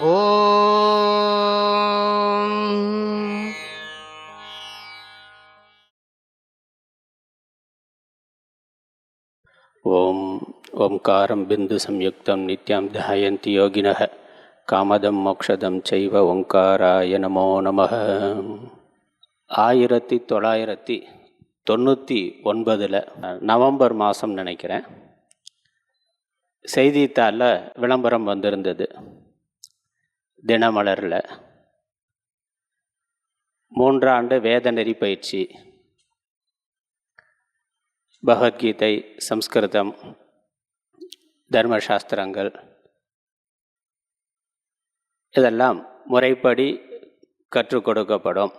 ஓ ஓம் ஓம்காரம் பிந்து சம்யுக்தம் நித்யாம் தயந்தி யோகினக காமதம் மோக்ஷதம் செய்வ ஓங்காராய நமோ நம ஆயிரத்தி தொள்ளாயிரத்தி தொண்ணூற்றி ஒன்பதில் நவம்பர் மாதம் நினைக்கிறேன். செய்தித்தாளில் விளம்பரம் வந்திருந்தது. தினமலரில். மூன்றாண்டு வேதநெறி பயிற்சி. பகவத்கீதை சம்ஸ்கிருதம் தர்மசாஸ்திரங்கள். இதெல்லாம் முறைப்படி கற்றுக் கொடுக்கப்படும்.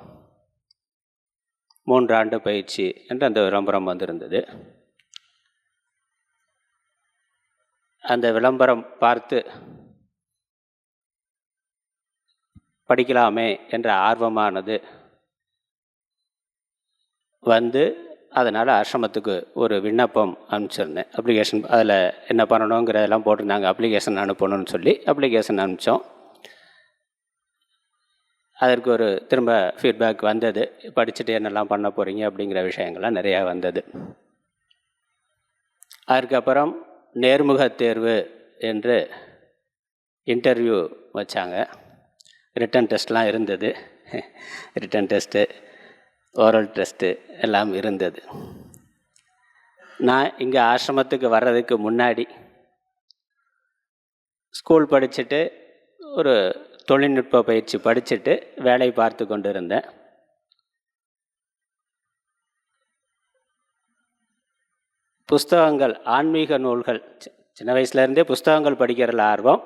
மூன்றாண்டு பயிற்சி என்று அந்த விளம்பரம் வந்திருந்தது. அந்த விளம்பரம் பார்த்து படிக்கலாமே என்ற ஆர்வமானது வந்து அதனால் ஆசிரமத்துக்கு ஒரு விண்ணப்பம் அனுப்பிச்சிருந்தேன். அப்ளிகேஷன் அதில் என்ன பண்ணணுங்கிறதெல்லாம் போட்டிருந்தாங்க. அப்ளிகேஷன் அனுப்பணும்னு சொல்லி அப்ளிகேஷன் அனுப்பிச்சோம். அதற்கு ஒரு திரும்ப ஃபீட்பேக் வந்தது. படிச்சுட்டு என்னெல்லாம் பண்ண போகிறீங்க அப்படிங்கிற விஷயங்கள்லாம் நிறையா வந்தது. அதுக்கப்புறம் நேர்முக தேர்வு என்று இன்டர்வியூ வச்சாங்க. ரிட்டன் டெஸ்ட்லாம் இருந்தது. ரிட்டன் டெஸ்ட்டு ஓரல் டெஸ்ட்டு எல்லாம் இருந்தது. நான் இங்கே ஆசிரமத்துக்கு வர்றதுக்கு முன்னாடி ஸ்கூல் படிச்சுட்டு ஒரு தொழில்நுட்ப பயிற்சி படிச்சுட்டு வேலை பார்த்து கொண்டு இருந்தேன் புஸ்தகங்கள் ஆன்மீக நூல்கள் சின்ன வயசுலேருந்தே புஸ்தகங்கள் படிக்கிறதுல ஆர்வம்.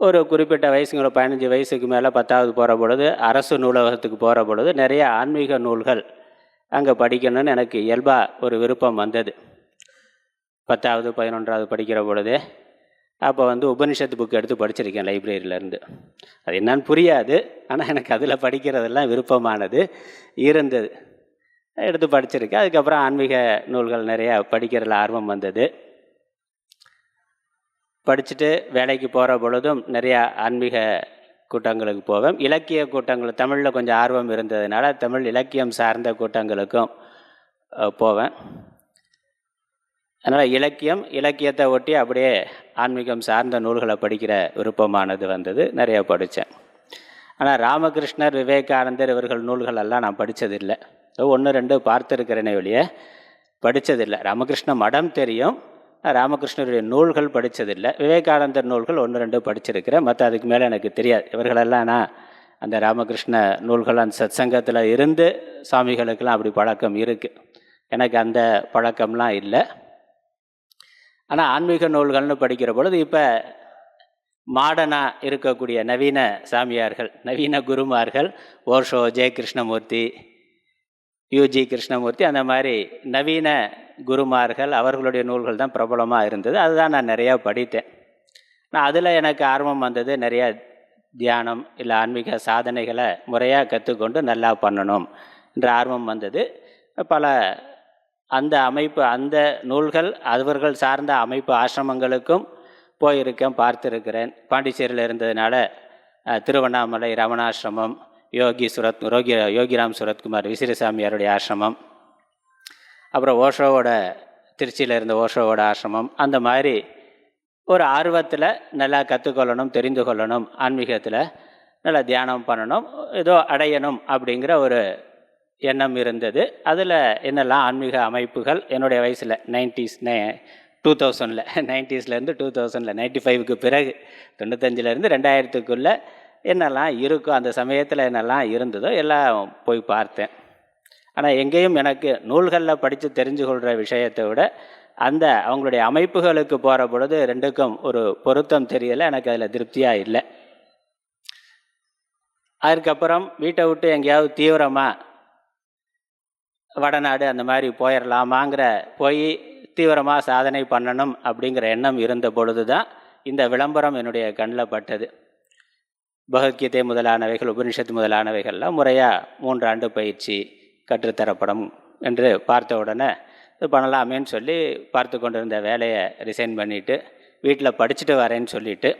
ஒரு குறிப்பிட்ட வயசுங்கிற பதினஞ்சு வயசுக்கு மேலே பத்தாவது போகிற பொழுது அரசு நூலகத்துக்கு போகிற பொழுது நிறைய ஆன்மீக நூல்கள் அங்கே படிக்கணும்னு எனக்கு இயல்பாக ஒரு விருப்பம் வந்தது. பத்தாவது பதினொன்றாவது படிக்கிற பொழுது அப்போ வந்து உபனிஷத்து புக் எடுத்து படிச்சிருக்கேன் லைப்ரரியிலேருந்து அது என்னன்னு புரியாது ஆனால் எனக்கு அதில் படிக்கிறதெல்லாம் விருப்பமானது இருந்தது. எடுத்து படிச்சிருக்கேன். அதுக்கப்புறம் ஆன்மீக நூல்கள் நிறையா படிக்கிறதுல ஆர்வம் வந்தது. படிச்சுட்டு வேலைக்கு போகிற பொழுதும் நிறையா ஆன்மீக கூட்டங்களுக்கு போவேன். இலக்கிய கூட்டங்கள் தமிழில் கொஞ்சம் ஆர்வம் இருந்ததுனால தமிழ் இலக்கியம் சார்ந்த கூட்டங்களுக்கும் போவேன். அதனால் இலக்கியம் இலக்கியத்தை ஒட்டி அப்படியே ஆன்மீகம் சார்ந்த நூல்களை படிக்கிற விருப்பமானது வந்தது. நிறைய படித்தேன் ஆனால் ராமகிருஷ்ணர் விவேகானந்தர் இவர்கள் நூல்கள் எல்லாம் நான் படித்ததில்லை ஒன்று ரெண்டு பார்த்துருக்கிறேனே வெளியே படித்ததில்லை ராமகிருஷ்ண மடம் தெரியும். ராமகிருஷ்ணருடைய நூல்கள் படித்ததில்லை விவேகானந்தர் நூல்கள் ஒன்று ரெண்டு படிச்சிருக்கிறேன். மற்ற அதுக்கு மேலே எனக்கு தெரியாது. இவர்களெல்லாம் நான் அந்த ராமகிருஷ்ண நூல்கள் அந்த சத்சங்கத்தில் இருந்து சுவாமிகளுக்கெல்லாம் அப்படி பழக்கம் இருக்குது எனக்கு அந்த பழக்கம்லாம் இல்லை. ஆனால் ஆன்மீக நூல்கள்னு படிக்கிற பொழுது இப்போ மாடனாக இருக்கக்கூடிய நவீன சாமியார்கள் நவீன குருமார்கள் ஓர்ஷோ ஜெய கிருஷ்ணமூர்த்தி யூஜி கிருஷ்ணமூர்த்தி அந்த மாதிரி நவீன குருமார்கள் அவர்களுடைய நூல்கள் தான் பிரபலமாக இருந்தது. அதுதான் நான் நிறையா படித்தேன். நான் அதில் எனக்கு ஆர்வம் வந்தது நிறையா தியானம் இல்லை ஆன்மீக சாதனைகளை முறையாக கற்றுக்கொண்டு நல்லா பண்ணணும் என்ற ஆர்வம் வந்தது. பல அந்த அமைப்பு அந்த நூல்கள் அவர்கள் சார்ந்த அமைப்பு ஆசிரமங்களுக்கும் போயிருக்கேன் பார்த்துருக்கிறேன். பாண்டிச்சேரியில் இருந்ததுனால திருவண்ணாமலை ரமணாசிரமம் யோகி சுரத் ரோகி யோகிராம் சுரத்குமார் விசிறசாமியாருடைய ஆசிரமம். அப்புறம் ஓஷோவோட திருச்சியில் இருந்த ஓஷோவோட ஆசிரமம். அந்த மாதிரி ஒரு ஆர்வத்தில் நல்லா கற்றுக்கொள்ளணும் தெரிந்து கொள்ளணும் ஆன்மீகத்தில் நல்லா தியானம் பண்ணணும் ஏதோ அடையணும் அப்படிங்கிற ஒரு எண்ணம் இருந்தது. அதில் என்னெல்லாம் ஆன்மீக அமைப்புகள்? என்னுடைய வயசில் நைன்டிஸ் டூ தௌசண்டில் நைன்டிஸ்லேருந்து டூ தௌசண்டில் நைன்டி ஃபைவுக்கு பிறகு தொண்ணூத்தஞ்சிலேருந்து ரெண்டாயிரத்துக்குள்ளே என்னெல்லாம் இருக்கோ அந்த சமயத்தில் என்னெல்லாம் இருந்ததோ எல்லாம் போய் பார்த்தேன். ஆனால் எங்கேயும் எனக்கு நூல்களில் படித்து தெரிஞ்சு கொள்கிற விஷயத்தை விட அந்த அவங்களுடைய அமைப்புகளுக்கு போகிற பொழுது ரெண்டுக்கும் ஒரு பொருத்தம் தெரியலை எனக்கு அதில் திருப்தியாக இல்லை. அதுக்கப்புறம் வீட்டை விட்டு எங்கேயாவது தீவிரமாக வடநாடு அந்த மாதிரி போயிடலாமாங்கிற போய் தீவிரமாக சாதனை பண்ணணும் அப்படிங்கிற எண்ணம் இருந்த பொழுது தான் இந்த விளம்பரம் என்னுடைய கண்ணில் பட்டது. பகவத்கீதை முதலானவைகள் உபனிஷத்து முதலானவைகள்லாம் முறையாக மூன்றாண்டு பயிற்சி கற்றுத்தரப்படும் என்று பார்த்த உடனே இது பண்ணலாமேன்னு சொல்லி பார்த்து கொண்டிருந்த வேலையை ரிசைன் பண்ணிவிட்டு வீட்டில் படிச்சுட்டு வரேன்னு சொல்லிட்டு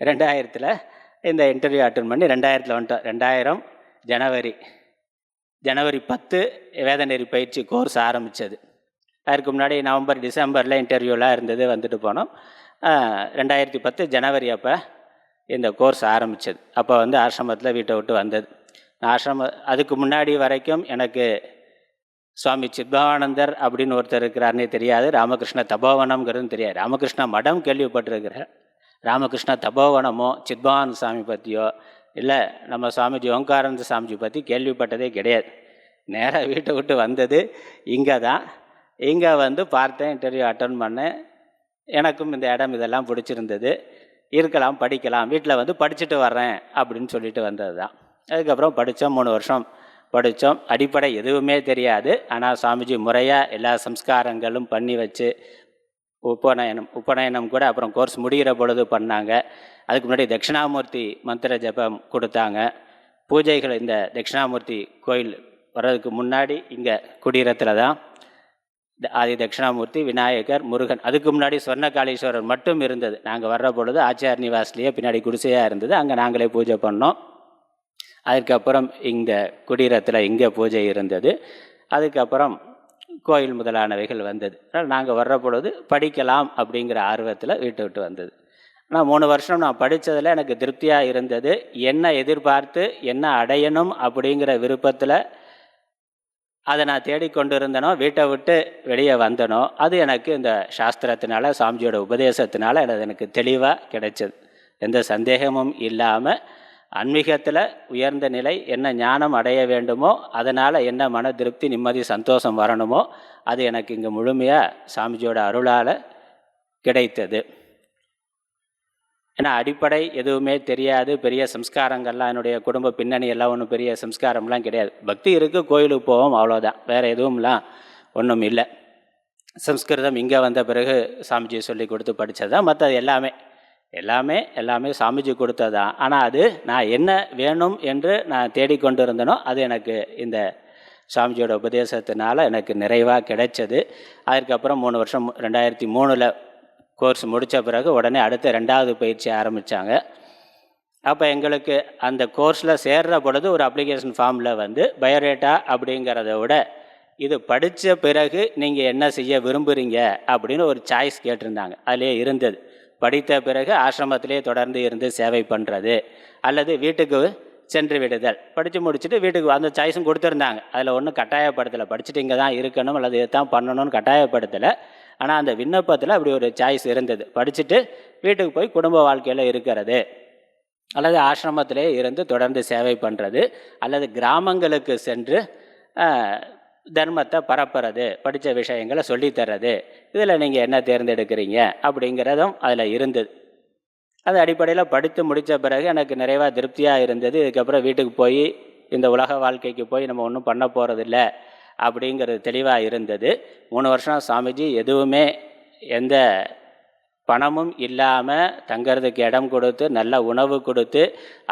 ரெண்டாயிரத்தில் இந்த இன்டர்வியூ அட்டன் பண்ணி ரெண்டாயிரத்தில் வந்துட்டோம். ரெண்டாயிரம் ஜனவரி ஜனவரி பத்து வேதநெறி பயிற்சி கோர்ஸ் ஆரம்பித்தது அதற்கு முன்னாடி நவம்பர் டிசம்பரில் இன்டர்வியூலாம் இருந்தது வந்துட்டு போனோம். ரெண்டாயிரத்தி பத்து ஜனவரி அப்போ இந்த கோர்ஸ் ஆரம்பித்தது அப்போ வந்து ஆசிரமத்தில் வீட்டை விட்டு வந்தது. நான் ஆசிரம அதுக்கு முன்னாடி வரைக்கும் எனக்கு சுவாமி சித்பவானந்தர் அப்படின்னு ஒருத்தர் இருக்கிறாருன்னே தெரியாது. ராமகிருஷ்ண தபோவனம்ங்கிறதும் தெரியாது. ராமகிருஷ்ண மடம் கேள்விப்பட்டிருக்கிறேன். ராமகிருஷ்ண தபோவனமோ சித்பவானந்த சாமி பற்றியோ இல்லை நம்ம சுவாமிஜி ஓங்காரந்த சாமிஜி பற்றி கேள்விப்பட்டதே கிடையாது. நேராக வீட்டை விட்டு வந்தது இங்கே தான் இங்கே வந்து பார்த்தேன் இன்டர்வியூ அட்டன் பண்ணேன். எனக்கும் இந்த இடம் இதெல்லாம் பிடிச்சிருந்தது. இருக்கலாம் படிக்கலாம் வீட்டில் வந்து படிச்சுட்டு வர்றேன் அப்படின்னு சொல்லிட்டு வந்தது தான் அதுக்கப்புறம் படித்தோம் மூணு வருஷம் படித்தோம் அடிப்படை எதுவுமே தெரியாது. ஆனால் சாமிஜி முறையாக எல்லா சம்ஸ்காரங்களும் பண்ணி வச்சு உபநயனம் உபநயனம் கூட அப்புறம் கோர்ஸ் முடிகிற பொழுது பண்ணாங்க. அதுக்கு முன்னாடி தட்சிணாமூர்த்தி மந்திர ஜபம் கொடுத்தாங்க. பூஜைகள் இந்த தட்சிணாமூர்த்தி கோயில் வர்றதுக்கு முன்னாடி இங்கே குடீரத்தில் தான் ஆதி தட்சிணாமூர்த்தி விநாயகர் முருகன். அதுக்கு முன்னாடி சொர்ணகாளீஸ்வரர் மட்டும் இருந்தது. நாங்கள் வர்ற பொழுது ஆச்சார் நிவாஸ்லேயே பின்னாடி குடிசையாக இருந்தது. அங்கே நாங்களே பூஜை பண்ணோம். அதுக்கப்புறம் இந்த குடீரத்தில் இங்கே பூஜை இருந்தது. அதுக்கப்புறம் கோயில் முதலானவைகள் வந்தது. அதனால் நாங்கள் வர்ற பொழுது படிக்கலாம் அப்படிங்கிற ஆர்வத்தில் வீட்டை விட்டு வந்தது. ஆனால் மூணு வருஷம் நான் படித்ததில் எனக்கு திருப்தியாக இருந்தது. என்ன எதிர்பார்த்து என்ன அடையணும் அப்படிங்கிற விருப்பத்தில் அதை நான் தேடிக்கொண்டு இருந்தனோ வீட்டை விட்டு வெளியே வந்தனோ அது எனக்கு இந்த சாஸ்திரத்தினால சாமிஜியோட உபதேசத்தினால அது எனக்கு தெளிவாக கிடைச்சது. எந்த சந்தேகமும் இல்லாமல் ஆன்மீகத்தில் உயர்ந்த நிலை என்ன ஞானம் அடைய வேண்டுமோ அதனால் என்ன மன திருப்தி நிம்மதி சந்தோஷம் வரணுமோ அது எனக்கு இங்கே முழுமையாக சாமிஜியோட அருளால் கிடைத்தது. ஏன்னா அடிப்படை எதுவுமே தெரியாது. பெரிய சம்ஸ்காரங்கள்லாம் என்னுடைய குடும்ப பின்னணி எல்லாம் ஒன்றும் பெரிய சம்ஸ்காரம்லாம் கிடையாது. பக்தி இருக்குது கோயிலுக்கு போவோம் அவ்வளோதான் வேறு எதுவும்லாம் ஒன்றும் இல்லை. சம்ஸ்கிருதம் இங்கே வந்த பிறகு சாமிஜி சொல்லி கொடுத்து படித்தது தான் மற்றது எல்லாமே எல்லாமே எல்லாமே சாமிஜி கொடுத்தது தான் ஆனால் அது நான் என்ன வேணும் என்று நான் தேடிக்கொண்டு இருந்தனோ அது எனக்கு இந்த சாமிஜியோட உபதேசத்தினால எனக்கு நிறைவாக கிடைச்சது. அதுக்கப்புறம் மூணு வருஷம் ரெண்டாயிரத்தி மூணில் கோர்ஸ் முடித்த பிறகு உடனே அடுத்த ரெண்டாவது பயிற்சி ஆரம்பித்தாங்க அப்போ எங்களுக்கு அந்த கோர்ஸில் சேர்ற பொழுது ஒரு அப்ளிகேஷன் ஃபார்மில் வந்து பயோடேட்டா அப்படிங்கிறத விட இது படித்த பிறகு நீங்கள் என்ன செய்ய விரும்புகிறீங்க அப்படின்னு ஒரு சாய்ஸ் கேட்டிருந்தாங்க. அதிலே இருந்தது. படித்த பிறகு ஆசிரமத்திலே தொடர்ந்து இருந்து சேவை பண்ணுறது அல்லது வீட்டுக்கு சென்று விடுதல். படித்து முடிச்சுட்டு வீட்டுக்கு அந்த சாய்ஸும் கொடுத்துருந்தாங்க. அதில் ஒன்றும் கட்டாயப்படுத்தலை. படிச்சுட்டு இங்கே தான் இருக்கணும் அல்லது இதுதான் பண்ணணும்னு கட்டாயப்படுத்தலை. ஆனால் அந்த விண்ணப்பத்தில் அப்படி ஒரு சாய்ஸ் இருந்தது. படிச்சுட்டு வீட்டுக்கு போய் குடும்ப வாழ்க்கையில் இருக்கிறது அல்லது ஆசிரமத்திலே இருந்து தொடர்ந்து சேவை பண்ணுறது அல்லது கிராமங்களுக்கு சென்று தர்மத்தை பரப்புறது படித்த விஷயங்களை சொல்லித்தர்றது இதில் நீங்கள் என்ன தேர்ந்தெடுக்கிறீங்க அப்படிங்கிறதும் அதில் இருந்தது. அது அடிப்படையில் படித்து முடித்த பிறகு எனக்கு நிறைவாக திருப்தியாக இருந்தது. இதுக்கப்புறம் வீட்டுக்கு போய் இந்த உலக வாழ்க்கைக்கு போய் நம்ம ஒன்றும் பண்ண போகிறதில்ல அப்படிங்கிறது தெளிவாக இருந்தது. மூணு வருஷம் சாமிஜி எதுவுமே எந்த பணமும் இல்லாமல் தங்கிறதுக்கு இடம் கொடுத்து நல்ல உணவு கொடுத்து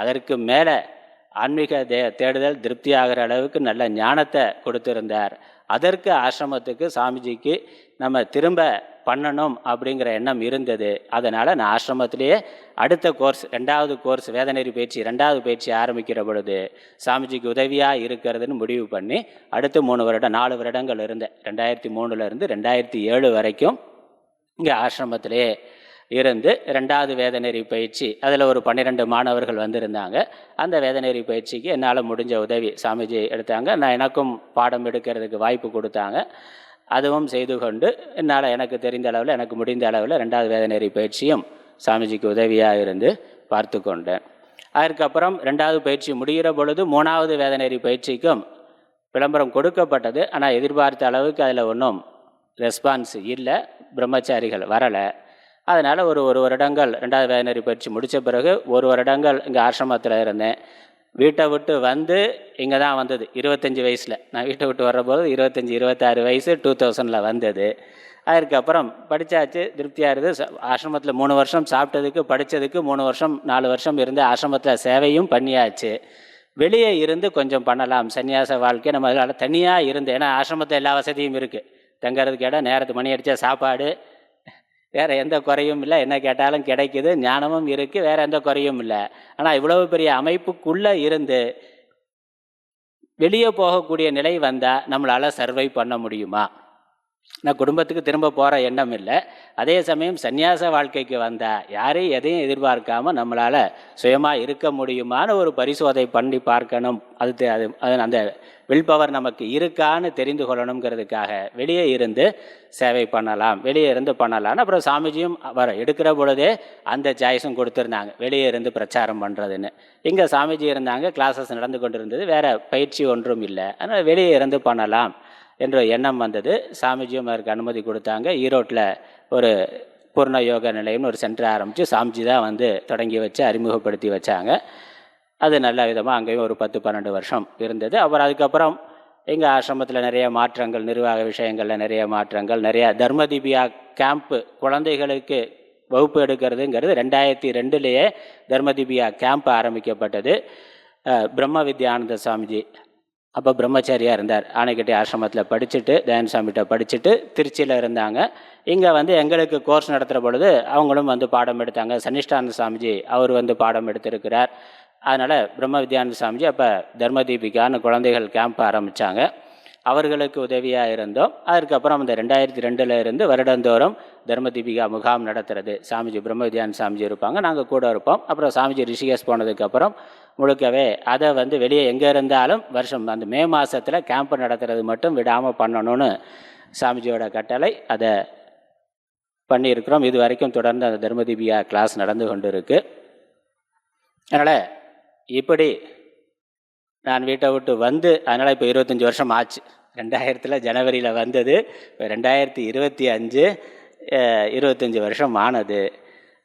அதற்கு மேலே ஆன்மீக தே தேடுதல் திருப்தி ஆகிற அளவுக்கு நல்ல ஞானத்தை கொடுத்துருந்தார். அதற்கு ஆசிரமத்துக்கு சாமிஜிக்கு நம்ம திரும்ப பண்ணணும் அப்படிங்கிற எண்ணம் இருந்தது. அதனால் நான் ஆசிரமத்திலேயே அடுத்த கோர்ஸ் ரெண்டாவது கோர்ஸ் வேதநெறி பயிற்சி ரெண்டாவது பயிற்சி ஆரம்பிக்கிற பொழுது சாமிஜிக்கு உதவியாக இருக்கிறதுன்னு முடிவு பண்ணி அடுத்த மூணு வருடம் நாலு வருடங்கள் இருந்தேன். ரெண்டாயிரத்தி மூணுலேருந்து ரெண்டாயிரத்தி ஏழு வரைக்கும் இங்கே ஆசிரமத்திலேயே இருந்து ரெண்டாவது வேதநெறி பயிற்சி அதில் ஒரு பன்னிரெண்டு மாணவர்கள் வந்திருந்தாங்க. அந்த வேதநெறி பயிற்சிக்கு என்னால் முடிஞ்ச உதவி சாமிஜி எடுத்தாங்க. நான் எனக்கும் பாடம் எடுக்கிறதுக்கு வாய்ப்பு கொடுத்தாங்க. அதுவும் செய்து கொண்டு என்னால் எனக்கு தெரிந்த அளவில் எனக்கு முடிந்த அளவில் ரெண்டாவது வேதநெறி பயிற்சியும் சாமிஜிக்கு உதவியாக இருந்து பார்த்து கொண்டேன். அதற்கப்புறம் ரெண்டாவது பயிற்சி முடிகிற பொழுது மூணாவது வேதநெறி பயிற்சிக்கும் விளம்பரம் கொடுக்கப்பட்டது. ஆனால் எதிர்பார்த்த அளவுக்கு அதில் ஒன்றும் ரெஸ்பான்ஸ் இல்லை பிரம்மச்சாரிகள் வரலை. அதனால் ஒரு ஒரு வருடங்கள் ரெண்டாவது வேதநெறி பயிற்சி முடித்த பிறகு ஒரு வருடங்கள் இங்கே ஆசிரமத்தில் இருந்தேன். வீட்டை விட்டு வந்து இங்கே தான் வந்தது. இருபத்தஞ்சி வயசில். நான் வீட்டை விட்டு வர்றபோது இருபத்தஞ்சி இருபத்தாறு வயசு டூ தௌசண்டில் வந்தது. அதுக்கப்புறம் படித்தாச்சு திருப்தியாக இருக்குது ஆசிரமத்தில் மூணு வருஷம் சாப்பிட்டதுக்கு படித்ததுக்கு மூணு வருஷம் நாலு வருஷம் இருந்து ஆசிரமத்தில் சேவையும் பண்ணியாச்சு. வெளியே இருந்து கொஞ்சம் பண்ணலாம். சன்னியாச வாழ்க்கை நம்ம அதில் தனியாக இருந்து ஏன்னா ஆசிரமத்தில் எல்லா வசதியும் இருக்குது தங்கறதுக்கு இடம் நேரத்து மணி அடித்தா சாப்பாடு வேறு எந்த குறையும் இல்லை. என்ன கேட்டாலும் கிடைக்குது. ஞானமும் இருக்குது வேறு எந்த குறையும் இல்லை. ஆனால் இவ்வளவு பெரிய அமைப்புக்குள்ளே இருந்து வெளியே போகக்கூடிய நிலை வந்தால் நம்மளால் சர்வை பண்ண முடியுமா? நான் குடும்பத்துக்கு திரும்ப போகிற எண்ணம் இல்லை. அதே சமயம் சன்னியாச வாழ்க்கைக்கு வந்தால் யாரையும் எதையும் எதிர்பார்க்காம நம்மளால் சுயமாக இருக்க முடியுமான்னு ஒரு பரிசோதனை பண்ணி பார்க்கணும். அது அது அது அந்த வில் பவர் நமக்கு இருக்கான்னு தெரிந்து கொள்ளணுங்கிறதுக்காக வெளியே இருந்து சேவை பண்ணலாம். வெளியே இருந்து பண்ணலாம்னு அப்புறம் சாமிஜியும் வர எடுக்கிற பொழுதே அந்த சாய்ஸும் கொடுத்துருந்தாங்க. வெளியே இருந்து பிரச்சாரம் பண்ணுறதுன்னு இங்கே சாமிஜி இருந்தாங்க கிளாஸஸ் நடந்து கொண்டு இருந்தது வேறு பயிற்சி ஒன்றும் இல்லை. அதனால் வெளியே இருந்து பண்ணலாம். என்ற எண்ணம் வந்தது. சாமிஜியும் அதற்கு அனுமதி கொடுத்தாங்க. ஈரோட்டில் ஒரு பூர்ண யோக நிலையம்னு ஒரு சென்டர் ஆரம்பித்து சாமிஜி தான் வந்து தொடங்கி வச்சு அறிமுகப்படுத்தி வச்சாங்க. அது நல்ல விதமாக அங்கேயும் ஒரு பத்து பன்னெண்டு வருஷம் இருந்தது. அப்புறம் அதுக்கப்புறம் எங்கள் ஆசிரமத்தில் நிறைய மாற்றங்கள் நிர்வாக விஷயங்களில் நிறைய மாற்றங்கள் நிறைய தர்மதீபியா கேம்ப்பு குழந்தைகளுக்கு வகுப்பு எடுக்கிறதுங்கிறது ரெண்டாயிரத்தி ரெண்டுலேயே தர்மதீபியா கேம்ப் ஆரம்பிக்கப்பட்டது. பிரம்ம வித்யானந்த சாமிஜி அப்போ பிரம்மச்சாரியாக இருந்தார். ஆணைக்கட்டி ஆசிரமத்தில் படிச்சுட்டு தயானசாமிகிட்ட படிச்சுட்டு திருச்சியில் இருந்தாங்க. இங்கே வந்து எங்களுக்கு கோர்ஸ் நடத்துகிற பொழுது அவங்களும் வந்து பாடம் எடுத்தாங்க. சனிஷ்டானந்த சாமிஜி அவர் வந்து பாடம் எடுத்திருக்கிறார். அதனால் பிரம்ம வித்யானந்த சாமிஜி அப்போ தர்மதீபிகான்னு குழந்தைகள் கேம்ப் ஆரம்பித்தாங்க அவர்களுக்கு உதவியாக இருந்தோம். அதுக்கப்புறம் அந்த ரெண்டாயிரத்தி ரெண்டில் இருந்து வருடந்தோறும் தர்மதீபிகா முகாம் நடத்துறது. சாமிஜி பிரம்ம வித்யானந்த சாமிஜி இருப்பாங்க. நாங்கள் கூட இருப்போம். அப்புறம் சாமிஜி ரிஷிகேஷ் போனதுக்கப்புறம் முழுக்கவே அதை வந்து வெளியே எங்கே இருந்தாலும் வருஷம் அந்த மே மாதத்தில் கேம்ப் நடத்துகிறது மட்டும் விடாமல் பண்ணணும்னு சாமிஜியோட கட்டளை. அதை பண்ணியிருக்கிறோம். இது வரைக்கும் தொடர்ந்து அந்த தர்மதீபியா கிளாஸ் நடந்து கொண்டு இருக்கு அதனால் இப்படி நான் வீட்டை விட்டு வந்து அதனால் இப்போ இருபத்தஞ்சி வருஷம் ஆச்சு. ரெண்டாயிரத்தில் ஜனவரியில் வந்தது. இப்போ ரெண்டாயிரத்தி இருபத்தி அஞ்சு இருபத்தஞ்சி வருஷம் ஆனது.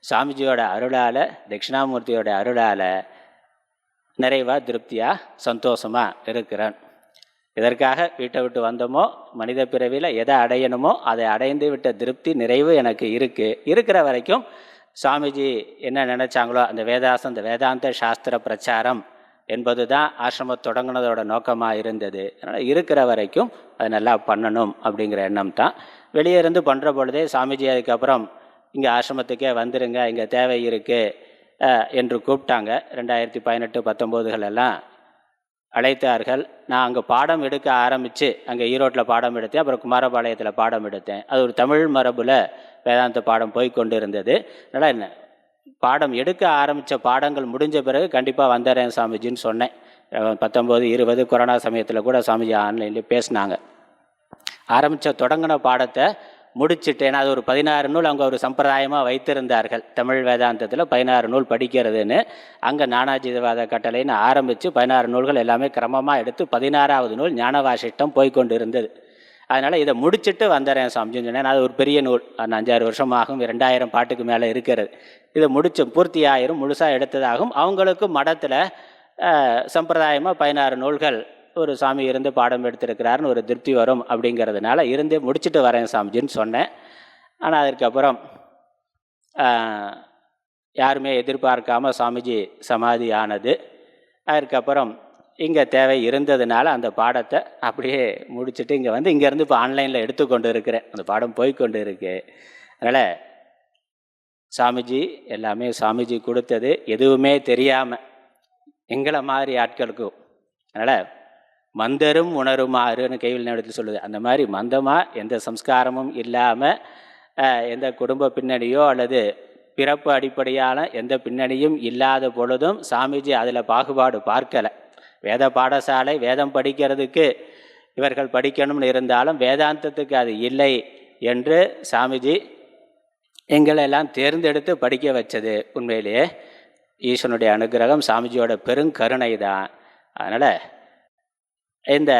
சாமிஜியோட அருளால் தட்சிணாமூர்த்தியோட அருளால் நிறைவாக திருப்தியாக சந்தோஷமாக இருக்கிறேன். இதற்காக வீட்டை விட்டு வந்தோமோ மனித பிறவியில் எதை அடையணுமோ அதை அடைந்து விட்ட திருப்தி நிறைவு எனக்கு இருக்குது இருக்கிற வரைக்கும் சாமிஜி என்ன நினச்சாங்களோ அந்த வேதாசம் அந்த வேதாந்த சாஸ்திர பிரச்சாரம் என்பது தான் ஆசிரமம் தொடங்கினதோட நோக்கமாக இருந்தது. அதனால் இருக்கிற வரைக்கும் அதை நல்லா பண்ணணும் அப்படிங்கிற எண்ணம் தான். வெளியே இருந்து பண்ணுற பொழுதே சாமிஜி அதுக்கப்புறம் இங்கே ஆசிரமத்துக்கே வந்துடுங்க இங்கே தேவை இருக்குது என்று கூப்பிட்டாங்க. ரெண்டாயிரத்தி பதினெட்டு பத்தொம்போதுகளெல்லாம் அழைத்தார்கள். நான் அங்கே பாடம் எடுக்க ஆரம்பித்து அங்கே ஈரோட்டில் பாடம் எடுத்தேன். அப்புறம் குமாரபாளையத்தில் பாடம் எடுத்தேன். அது ஒரு தமிழ் மரபில் வேதாந்த பாடம் போய் கொண்டு இருந்தது அதனால் என்ன பாடம் எடுக்க ஆரம்பித்த பாடங்கள் முடிஞ்ச பிறகு கண்டிப்பாக வந்துடுறேன் சாமிஜின்னு சொன்னேன். பத்தொம்போது இருபது கொரோனா சமயத்தில் கூட சாமிஜி ஆன்லைன்லேயே பேசினாங்க. ஆரம்பித்த தொடங்கின பாடத்தை முடிச்சுட்டேன். அது ஒரு பதினாறு நூல் அவங்க ஒரு சம்பிரதாயமாக வைத்திருந்தார்கள். தமிழ் வேதாந்தத்தில் பதினாறு நூல் படிக்கிறதுன்னு அங்கே நானாஜிதவாத கட்டளைன்னு ஆரம்பித்து பதினாறு நூல்கள் எல்லாமே கிரமமாக எடுத்து பதினாறாவது நூல் ஞானவாசிட்டம் போய்கொண்டு இருந்தது அதனால் இதை முடிச்சுட்டு வந்துடுறேன் சாமிஜின்னு சொன்னேன். அது ஒரு பெரிய நூல். அந்த அஞ்சாறு வருஷமாகும் ரெண்டாயிரம் பாட்டுக்கு மேலே இருக்கிறது. இதை முடிச்சு பூர்த்தி ஆயிரும் முழுசாக எடுத்ததாகும். அவங்களுக்கும் மடத்தில் சம்பிரதாயமாக பதினாறு நூல்கள் ஒரு சாமி இருந்து பாடம் எடுத்திருக்கிறாருன்னு ஒரு திருப்தி வரும் அப்படிங்கிறதுனால இருந்து முடிச்சுட்டு வரேன் சாமிஜின்னு சொன்னேன். ஆனால் அதற்கப்புறம் யாருமே எதிர்பார்க்காமல் சாமிஜி சமாதி ஆனது. அதற்கப்புறம் இங்கே தேவை இருந்ததுனால அந்த பாடத்தை அப்படியே முடிச்சுட்டு இங்கே வந்து இங்கேருந்து இப்போ ஆன்லைனில் எடுத்துக்கொண்டு இருக்கிறேன் அந்த பாடம் போய்க்கொண்டு இருக்கு அதனால் சாமிஜி எல்லாமே சாமிஜி கொடுத்தது எதுவுமே தெரியாமல் எங்களை மாதிரி ஆட்களுக்கும். அதனால் மந்தரும் உணருமாறுன்னு கைவில் நேரத்தில் சொல்லுது. அந்த மாதிரி மந்தமாக எந்த சம்ஸ்காரமும் இல்லாமல் எந்த குடும்ப பின்னணியோ அல்லது பிறப்பு அடிப்படையான எந்த பின்னணியும் இல்லாத பொழுதும் சாமிஜி அதில் பாகுபாடு பார்க்கலை. வேத பாடசாலை வேதம் படிக்கிறதுக்கு இவர்கள் படிக்கணும்னு இருந்தாலும் வேதாந்தத்துக்கு அது இல்லை என்று சாமிஜி எங்களெல்லாம் தேர்ந்தெடுத்து படிக்க வச்சது. உண்மையிலேயே ஈஸ்வனுடைய அனுகிரகம் சாமிஜியோட பெருங்கருணை தான் அதனால் இந்த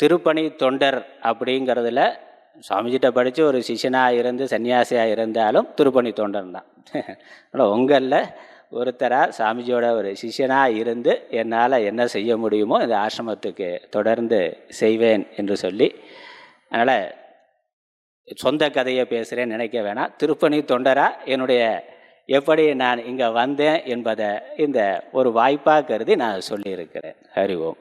திருப்பணி தொண்டர் அப்படிங்கிறதுல சுவாமிஜிட்ட படித்து ஒரு சிஷ்யனாக இருந்து சன்னியாசியாக இருந்தாலும் திருப்பணி தொண்டர் தான். ஆனால் உங்களில் ஒருத்தராக சாமிஜியோட ஒரு சிஷ்யனாக இருந்து என்னால் என்ன செய்ய முடியுமோ இந்த ஆசிரமத்துக்கு தொடர்ந்து செய்வேன் என்று சொல்லி அதனால் சொந்த கதையை பேசுகிறேன்னு நினைக்க வேணாம். திருப்பணி தொண்டராக என்னுடைய எப்படி நான் இங்கே வந்தேன் என்பதை இந்த ஒரு வாய்ப்பாக கருதி நான் சொல்லியிருக்கிறேன். ஹரி ஓம்.